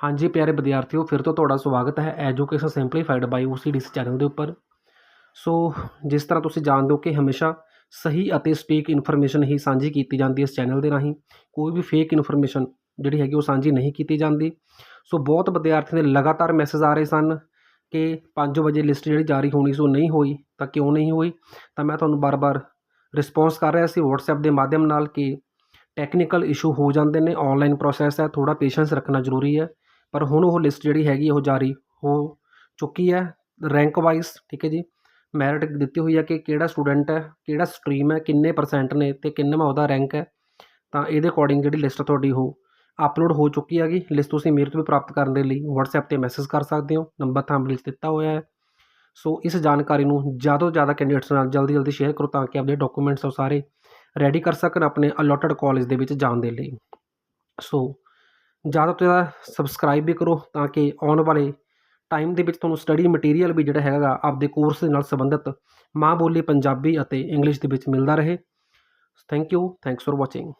ਹਾਂਜੀ ਪਿਆਰੇ ਵਿਦਿਆਰਥੀਓ, ਫਿਰ ਤੋਂ ਤੁਹਾਡਾ ਸਵਾਗਤ ਹੈ education simplified by OCDC channel ਦੇ ਉੱਪਰ। ਸੋ, ਜਿਸ ਤਰ੍ਹਾਂ ਤੁਸੀਂ ਜਾਣਦੇ ਹੋ ਕਿ ਹਮੇਸ਼ਾ ਸਹੀ ਅਤੇ ਸਟੀਕ ਇਨਫੋਰਮੇਸ਼ਨ ਹੀ ਸਾਂਝੀ ਕੀਤੀ ਜਾਂਦੀ ਹੈ ਇਸ ਚੈਨਲ ਦੇ ਰਾਹੀਂ। ਕੋਈ ਵੀ ਫੇਕ ਇਨਫੋਰਮੇਸ਼ਨ ਜਿਹੜੀ ਹੈਗੀ ਉਹ ਸਾਂਝੀ ਨਹੀਂ ਕੀਤੀ ਜਾਂਦੀ। ਸੋ, ਬਹੁਤ ਵਿਦਿਆਰਥੀਆਂ ਦੇ ਲਗਾਤਾਰ ਮੈਸੇਜ ਆ ਰਹੇ ਸਨ ਕਿ 5 ਵਜੇ ਲਿਸਟ ਜਿਹੜੀ ਜਾਰੀ ਹੋਣੀ ਸੀ ਉਹ ਨਹੀਂ ਹੋਈ, ਤਾਂ ਕਿਉਂ ਨਹੀਂ ਹੋਈ? ਤਾਂ ਮੈਂ ਤੁਹਾਨੂੰ ਬਾਰ-ਬਾਰ ਰਿਸਪੌਂਸ ਕਰ ਰਿਹਾ ਸੀ WhatsApp ਦੇ ਮਾਧਿਅਮ ਨਾਲ ਕਿ ਟੈਕਨੀਕਲ ਇਸ਼ੂ ਹੋ ਜਾਂਦੇ ਨੇ ਆਨਲਾਈਨ ਪ੍ਰੋਸੈਸ ਹੈ ਥੋੜਾ ਪੇਸ਼ੈਂਸ ਰੱਖਣਾ ਜ਼ਰੂਰੀ ਹੈ। ਪਰ ਹੁਣ ਉਹ ਲਿਸਟ ਜਿਹੜੀ ਹੈਗੀ ਉਹ ਜਾਰੀ ਹੋ ਚੁੱਕੀ ਹੈ। ਰੈਂਕ ਵਾਈਜ਼ ਠੀਕ ਹੈ ਜੀ। ਮੈਰਿਟ ਦਿੱਤੀ ਹੋਈ ਹੈ ਕਿ ਕਿਹੜਾ ਸਟੂਡੈਂਟ ਹੈ, ਕਿਹੜਾ ਸਟਰੀਮ ਹੈ, ਕਿੰਨੇ ਪਰਸੈਂਟ ਨੇ ਤੇ ਕਿੰਨਾ ਉਹਦਾ ਰੈਂਕ ਹੈ। ਤਾਂ ਇਹਦੇ ਅਕੋਰਡਿੰਗ ਜਿਹੜੀ ਲਿਸਟ ਤੁਹਾਡੀ ਉਹ ਅਪਲੋਡ ਹੋ ਚੁੱਕੀ ਹੈਗੀ। ਲਿਸਟ ਤੁਸੀਂ ਮੇਰੇ ਤੋਂ ਵੀ ਪ੍ਰਾਪਤ ਕਰਨ ਦੇ ਲਈ WhatsApp ਤੇ ਮੈਸੇਜ ਕਰ ਸਕਦੇ ਹੋ। ਨੰਬਰ ਥੰਬਨੇਲ 'ਚ ਦਿੱਤਾ ਹੋਇਆ ਹੈ। ਸੋ ਇਸ ਜਾਣਕਾਰੀ ਨੂੰ ਜ਼ਿਆਦਾ ਤੋਂ ਜ਼ਿਆਦਾ ਕੈਂਡੀਡੇਟਸ ਨਾਲ ਜਲਦੀ ਜਲਦੀ ਸ਼ੇਅਰ ਕਰੋ ਤਾਂ ਕਿ ਆਪਣੇ ਡਾਕੂਮੈਂਟਸ ਉਹ ਸਾਰੇ ਰੈਡੀ ਕਰ ਸਕਣ ਆਪਣੇ ਅਲੋਟਡ ਕਾਲਜ ਦੇ ਵਿੱਚ ਜਾਣ ਦੇ ਲਈ। ਸੋ ਜ਼ਿਆਦਾ ਤੋਂ ਜ਼ਿਆਦਾ ਸਬਸਕ੍ਰਾਈਬ ਵੀ ਕਰੋ ਤਾਂ ਕਿ ਆਉਣ ਵਾਲੇ ਟਾਈਮ ਦੇ ਵਿੱਚ ਤੁਹਾਨੂੰ ਸਟੱਡੀ ਮਟੀਰੀਅਲ ਵੀ ਜਿਹੜਾ ਹੈਗਾ ਆਪਦੇ ਕੋਰਸ ਦੇ ਨਾਲ ਸੰਬੰਧਿਤ ਮਾਂ ਬੋਲੀ ਪੰਜਾਬੀ ਅਤੇ ਇੰਗਲਿਸ਼ ਦੇ ਵਿੱਚ ਮਿਲਦਾ ਰਹੇ। Thank you thanks for watching